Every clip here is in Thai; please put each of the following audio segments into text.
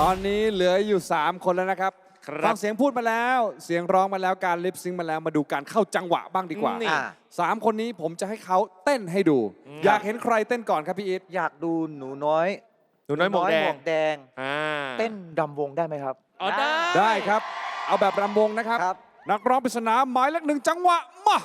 ตอนนี้เหลืออยู่ 3 คนแล้วนะครับครับฟังเสียงพูดมาแล้ว เสียงร้องมาแล้วการลิปซิงค์มาแล้วมาดูการเข้าจังหวะบ้างดีกว่านี่ อ่าสามคนนี้ผมจะให้เขาเต้นให้ดูอยากเห็นใครเต้นก่อนครับพี่อีทอยากดูหนูน้อยหนูน้อยหมวกแดหมงวกแดง อ่าเต้นดำวงได้ไหมครับ อ๋อได้ได้ครับ เอาแบบรำวงนะครับครับนักร้องปริศนาหมายเลขหนึ่งจังหวะมา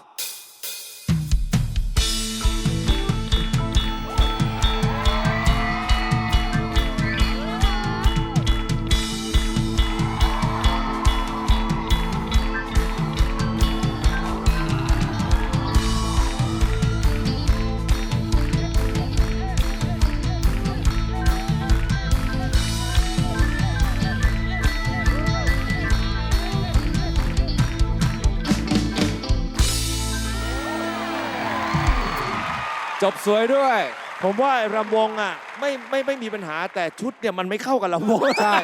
จบสวยด้วย ผมว่าไอ้รำวงอะไม่ไม่ไม่มีปัญหาแต่ชุดเนี่ยมันไม่เข้ากับรำวงใช่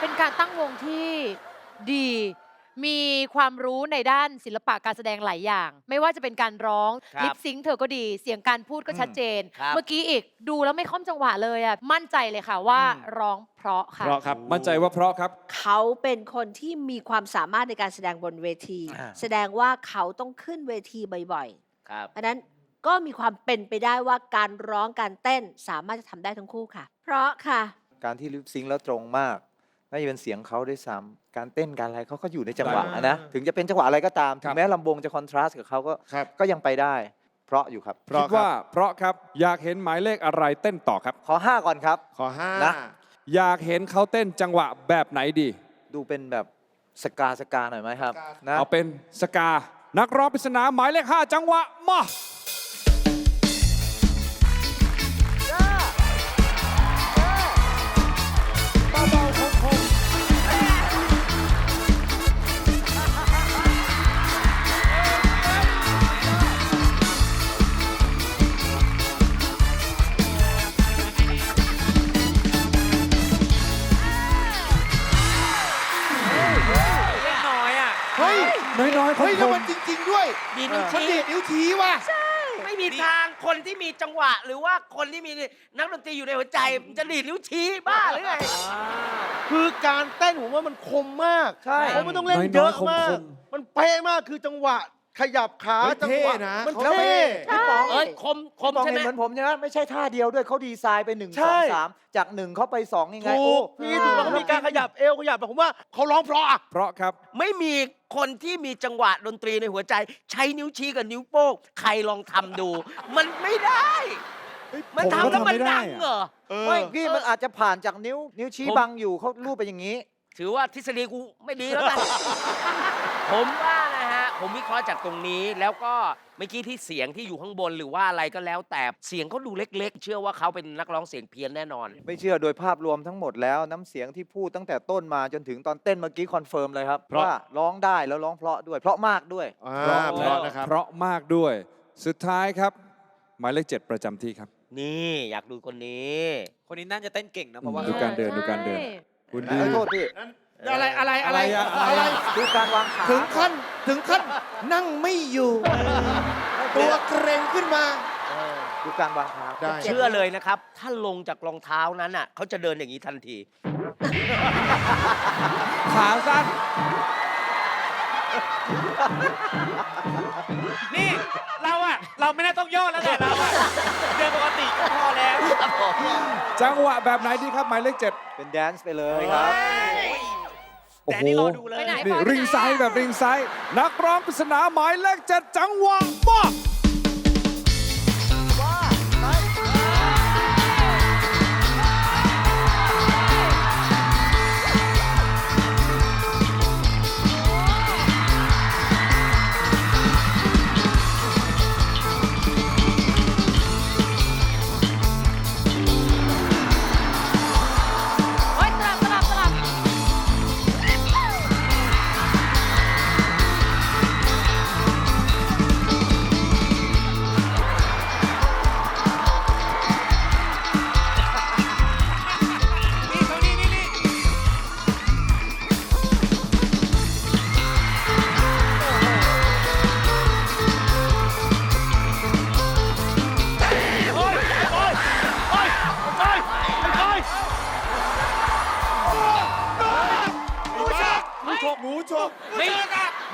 เป็นการตั้งวงที่ดี มีความรู้ในด้านศิลปะการแสดงหลายอย่าง ไม่ว่าจะเป็นการร้องครับลิปซิงค์เธอก็ดี เสียงการพูดก็ชัดเจน ครับ เมื่อกี้อีกดูแล้วไม่ค่อมจังหวะเลยอะ มั่นใจเลยค่ะว่าร้องเพราะค่ะ เพราะครับ มั่นใจว่าเพราะครับ เขาเป็นคนที่มีความสามารถในการแสดงบนเวที อ่า แสดงว่าเขาต้องขึ้นเวทีบ่อยครับ ๆอันนั้น ก็มีความเป็นไปได้ว่าการร้องการเต้นสามารถจะทำได้ทั้งคู่ค่ะ เพราะค่ะ การที่ลิปซิงค์แล้วตรงมากน่าจะเป็นเสียงเขาด้วยซ้ำการเต้นการอะไรเขาก็อยู่ในจังหวะอ่านะถึงจะเป็นจังหวะอะไรก็ตามคถึรับงแม้ลำวงจะคอนทราสต์กับเขาก็ครับ ก็ยังไปได้ เพราะอยู่ครับ เพราะคิดว่าเพราะครับอยากเห็นหมายเลขอะไรเต้นต่อครับ ขอ 5 ก่อนครับ ขอห้านะ อยากเห็นเขาเต้นจังหวะแบบไหนดี ดูเป็นแบบสกาสกาหน่อยไหมครับนะเอาเป็นสกา นักร้องปริศนาหมายเลขห้าจังหวะมา น้อยๆคเฮ้ยนแล้วมันจริง ๆ ด้วยดีนิ้วมันชี้ดีดนิ้วชี้ว่ะ ไม่มีทางคนที่มีจังหวะ หรือว่าคนที่มีนักดนตรีอยู่ในหัวใจมันจะดีดนิ้วชี้บ้าหรือไง คือการเต้นผมว่ามันคมมากใช่ เขาไม่ต้องเล่นน้อยๆเยอะมากคมมันเป๊ะมากคือจังหวะ ขยับขาเฮ้ยจังเท่หวะนะมันแล้วเท่พี่ป๋องเอ้ยคมคมมองใช่เห็นไหมเหมือนผมใช่ไหมไม่ใช่ท่าเดียวด้วยเขาดีไซน์ไปหนึ่งใช่สองสามจากหนึ่งเขาไปสองยังไงถูโอ้ กพี่ถูกแล้วเขามีการขยับเอวขยับแบบผมว่าเขาร้องเพราะอะเพราะครับ ไม่มีคนที่มีจังหวะดนตรีในหัวใจ ใช้นิ้วชี้กับนิ้วโป้งใครลองทำดู มันไม่ได้ มันผมก็ทำแล้วมันทำไม่ได้ดังอะเหรอ เออ ไม่พี่มันอาจจะผ่านจากนิ้ว นิ้วชี้ผม บังอยู่เขาลูบไปอย่างนี้ ถือว่าทฤษฎีกูไม่ดีแล้วกัน ผมว่านะฮะ ผมวิเคราะห์จากตรงนี้แล้วก็เมื่อกี้ที่เสียงที่อยู่ข้างบนหรือว่าอะไรก็แล้ว แต่เสียงเขาดูเล็ก ๆ เชื่อว่าเขาเป็นนักร้องเสียงเพี้ยนแน่นอน ไม่เชื่อโดยภาพรวมทั้งหมดแล้วน้ำเสียงที่พูดตั้งแต่ต้นมาจนถึงตอนเต้นเมื่อกี้คอนเฟิร์มเลยครับเพราะ ว่าร้องได้แล้วร้องเพราะด้วย เพราะมากด้วย อ่าเพราะเพราะนะครับ เพราะมากด้วย สุดท้ายครับ หมายเลขเจ็ดประจำที่ครับ นี่อยากดูคนนี้คนนี้น่าจะเต้นเก่งนะเพราะว่า ดูการเดินดูการเดิน คุณเอดีอโทษพี่อะไรอะไรอะไรอะไรอะอะไรดูการวางขาถึงขั้น ถึงขั้นนั่งไม่อยู่ ตัวเกรงขึ้นมา ดูการวางขาได้ เชื่อเลยนะครับ ถ้าลงจากรองเท้านั้นอะเขาจะเดินอย่างนี้ทันที ขาสั้น นี่เราอะเราไม่น่าต้องย่อแล้วแหละเราอะเดินปกติก็พอแล้วจังหวะแบบไหนดีครับ หมายเลขเจ็ดเป็นแดนซ์ไปเลยครับโอ้ แต่โหนี่รอดูเลย ไปไหนนี่ริงไซด์แบบริงไซด์นักร้องปริศนาหมายเลขเจ็ดจังหวะมาเ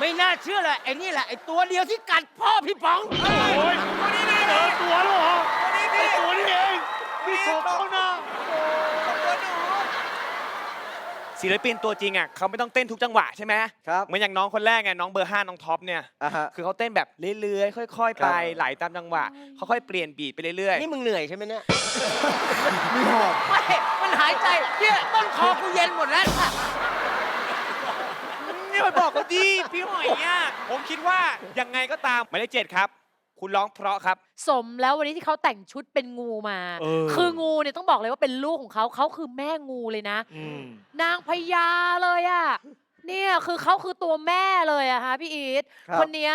ไม่น่าเชื่อเลยไอ้นี่แหละไอ้ตัวเดียวที่กัดพ่อพี่ป๋องโอ้ยตัวนี้นี่เจอตัวแล้วเหรอตัวนี้นี่ตัวนี้เองมีโชว์เข้าหน้าศิลปินตัวจริงอะเขาไม่ต้องเต้นทุกจังหวะใช่ไหมครับเหมือนอย่างน้องคนแรกไงน้องเบอร์ห้าน้องท็อปเนี่ยอะฮะคือเขาเต้นแบบเรื่อยๆค่อยๆครัไปบไหลตามจังหวะเขาค่อยเปลี่ยนบีทไปเรื่อยนี่มึงเหนื่อยใช่ไหมเนี่ยมีหอบไม่มันหายใจเนี่ยต้นคอกูเย็นหมดแล้วๆนี่มันบอ กเขาดีพี่หอยเนี่ยผมคิดว่ายังไงก็ตามหมายเลขเจ็ดครับ คุณร้องเพราะครับ สมแล้ววันนี้ที่เขาแต่งชุดเป็นงูมา เออ คืองูเนี่ยต้องบอกเลยว่าเป็นลูกของเขาเขาคือแม่งูเลยนะนางพญาเลยอะเนี่ยคือเขาคือตัวแม่เลยอะฮะพี่อีทครับ คนเนี้ย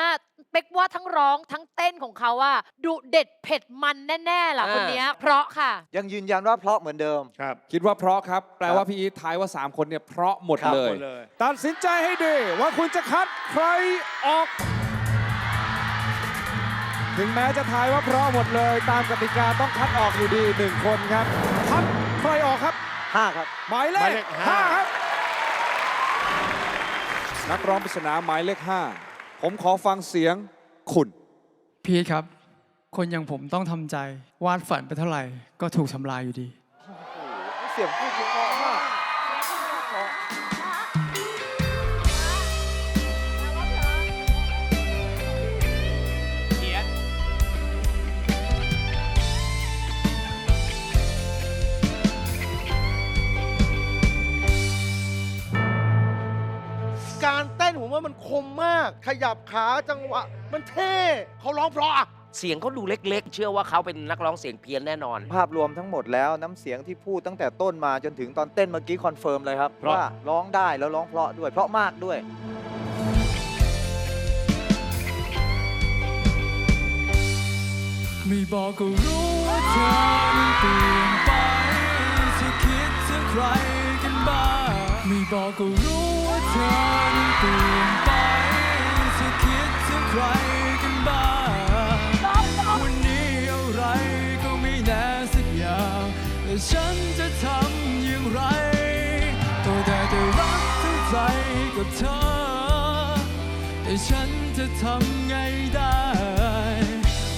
เป๊กว่าทั้งร้องทั้งเต้นของเขาอะดุเด็ดเผ็ดมันแน่ๆล่ะอ่าคนเนี้ยเพราะค่ะ ยังยืนยันว่าเพราะเหมือนเดิมคิดว่าเพราะครับ แปลว่าพี่อีททายว่า 3 คนเนี่ยเพราะหมดครับ เลย หมดเลย ตัดสินใจให้ดีว่าคุณจะคัดใครออก ถึงแม้จะทายว่าเพราะหมดเลย ตามกติกาต้องคัดออกอยู่ดีหนึ่งคนครับคัดใครออกครับ5ครับ หมายเลหมายขเลขห้า ห้าครับ นักร้องปริศนาหมายเลขห้า ผมขอฟังเสียงคุณ พีทครับ คนอย่างผมต้องทำใจ วาดฝันไปเท่าไหร่ ก็ถูกทำลายอยู่ดี เสียงพูดเพราะ ขยับขาจังหวะ มันเท่เขาร้องเพราะอะเสียงเขาดูเล็ก ๆ เชื่อว่าเขาเป็นนักร้องเสียงเพี้ยนแน่นอน ภาพรวมทั้งหมดแล้วน้ำเสียงที่พูดตั้งแต่ต้นมาจนถึงตอนเต้นเมื่อกี้คอนเฟิร์มเลยครับเพราะ ว่าร้องได้แล้วร้องเพราะด้วย เพราะมากด้วย ไม่บอกก็รู้ว่าเธอนั้นเปลี่ยนไปเธอคิดถึงใครกันบ้างไม่บอกก็รู้ว่าเธอนั้นเปลี่ยนไป รกันบ้างวันนี้อะไรก็ไม่แน่สักอย่างแต่ฉันจะทำอย่างไรก็ได้แต่รักทั้งใจกับเธอ แต่ฉันจะทำไงได้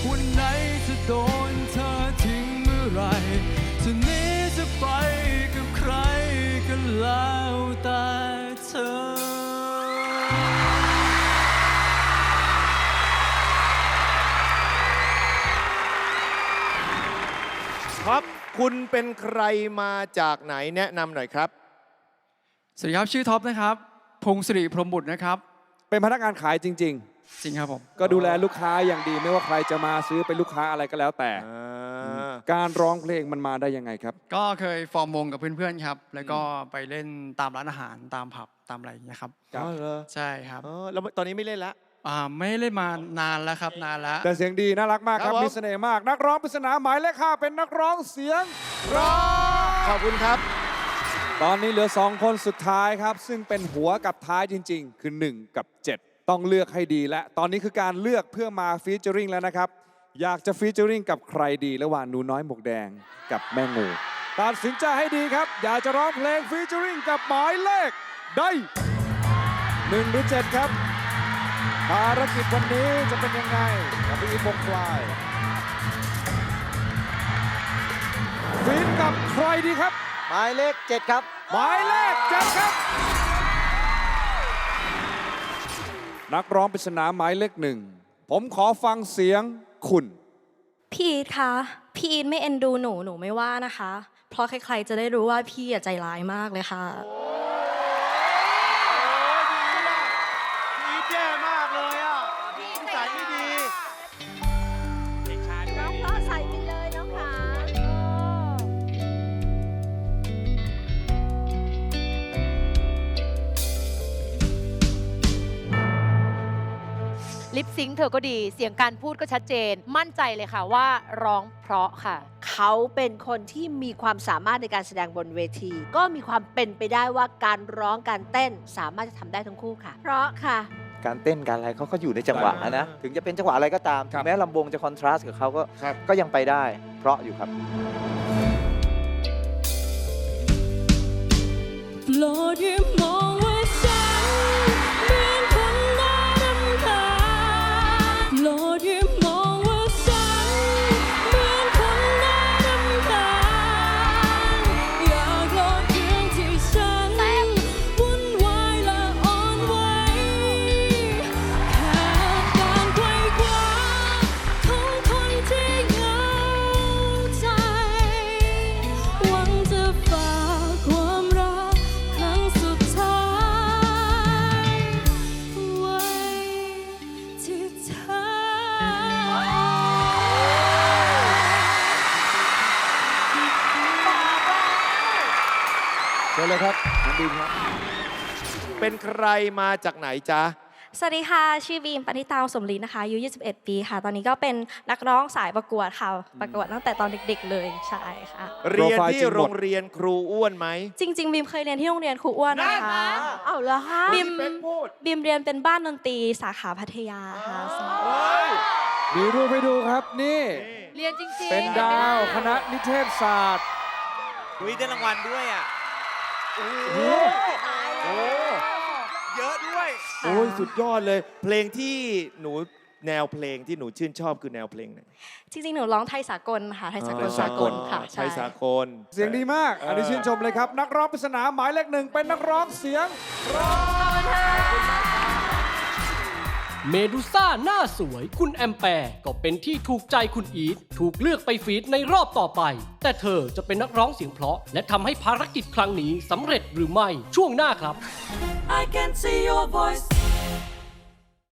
วันไหนจะโดนเธอทิ้งเมื่อไรจะนี้ ครับคุณเป็นใครมาจากไหนแนะนำหน่อยครับ สวัสดีครับชื่อท็อปนะครับ พงศิริพรหมบุตรนะครับ เป็นพนักงานขายจริง จริงครับผม ๆ ก็ดูแลลูกค้าอย่างดีไม่ว่าใครจะมาซื้อเป็นลูกค้าอะไรก็แล้วแต่การร้องเพลงมันมาได้ยังไงครับ ก็เคยฟอร์มวงกับเพื่อนๆครับ แล้วก็ไปเล่นตามร้านอาหารตามผับตามอะไรอย่างเงี้ยครับ ครับ อ๋อเหรอใช่ครับอ๋อแล้วตอนนี้ไม่เล่นละ อ่าไม่ได้มานานแล้วครับนานแล้ว แต่เสียงดีน่ารักมากครับครับผม มีเสน่ห์มาก นักร้องปริศนาหมายเลขห้าเป็นนักร้องเสียงร้องขอบคุณครับ ตอนนี้เหลือ 2 คนสุดท้ายครับ ซึ่งเป็นหัวกับท้ายจริง ๆ คือ 1 กับ 7 ต้องเลือกให้ดีและ ตอนนี้คือการเลือกเพื่อมาฟีเจอริงแล้วนะครับ อยากจะฟีเจอริงกับใครดีระหว่างหนูน้อยหมวกแดงกับแม่งูตัดสินใจให้ดีครับ อยากจะร้องเพลงฟีเจอริงกับหมายเลขได้หนึ่งหรือ 7 ครับ ภารกิจวันนี้จะเป็นยังไงกับพี่อีทวงฟลายฟีดกับใครดีครับ หมายเลข7ครับ หมายเลขเจ็ดครับ นักร้องปริศนาหมายเลขหนึ่ง ผมขอฟังเสียงคุณ พี่อีทคะ พี่อีทไม่เอ็นดูหนู หนูไม่ว่านะคะ เพราะใครๆจะได้รู้ว่าพี่อะใจร้ายมากเลยค่ะ ลิปซิงค์เธอก็ดี เสียงการพูดก็ชัดเจน มั่นใจเลยค่ะว่าร้องเพราะค่ะ เขาเป็นคนที่มีความสามารถในการแสดงบนเวที ก็มีความเป็นไปได้ว่าการร้องการเต้นสามารถจะทำได้ทั้งคู่ค่ะ เพราะค่ะ การเต้นการอะไรเขาก็อยู่ในจังหวะนะถึงจะเป็นจังหวะอะไรก็ตามครัถึบงแม้ลำวงจะคอนทราสต์กับเขาก็ครับ ก็ยังไปได้ เพราะอยู่ครับ โปรดอย่า เชิญเลยครับน้องบีมครับ เป็นใครมาจากไหนจ๊ะ สวัสดีค่ะ ชื่อบีมปณิตาสมลีนะคะอายุ 21 ปีค่ะ ตอนนี้ก็เป็นนักร้องสายประกวดค่ะ ประกวดตั้งแต่ตอนเด็กๆ เลยใช่ค่ะ เรียนโปรไฟล์ที่จริงหมดโรงเรียนครูอ้วนไหม จริง ๆ บีมเคยเรียนที่โรงเรียนครูอ้วนนะคะเอาเหรอคะบีมเป็นพูดบีมเรียนเป็นบ้านดนตรีสาขาพัทยาค่ะมีรูปให้ดูครับนี่ เรียนจริงๆ เป็นดาวคณะนิเทศศาสตร์ คุยได้รางวัลด้วยอะ โอ้โหเยอะด้วย โอ้ยสุดยอดเลย เพลงที่หนูแนวเพลงที่หนูชื่นชอบคือแนวเพลงไหนจริงๆ หนูร้องไทยสากลค่ะไทยสากลสากลค่ะ ใช้สากลเสียงดีมาก อันนี้ชื่นชมเลยครับ นักร้องปริศนาหมายเลขหนึ่งเป็นนักร้องเสียง เมดูซ่าหน้าสวย คุณแอมแปร์ก็เป็นที่ถูกใจคุณอีทถูกเลือกไปฟีดในรอบต่อไป แต่เธอจะเป็นนักร้องเสียงเพราะ และทำให้ภารกิจครั้งนี้สำเร็จหรือไม่ช่วงหน้าครับ I can see your voice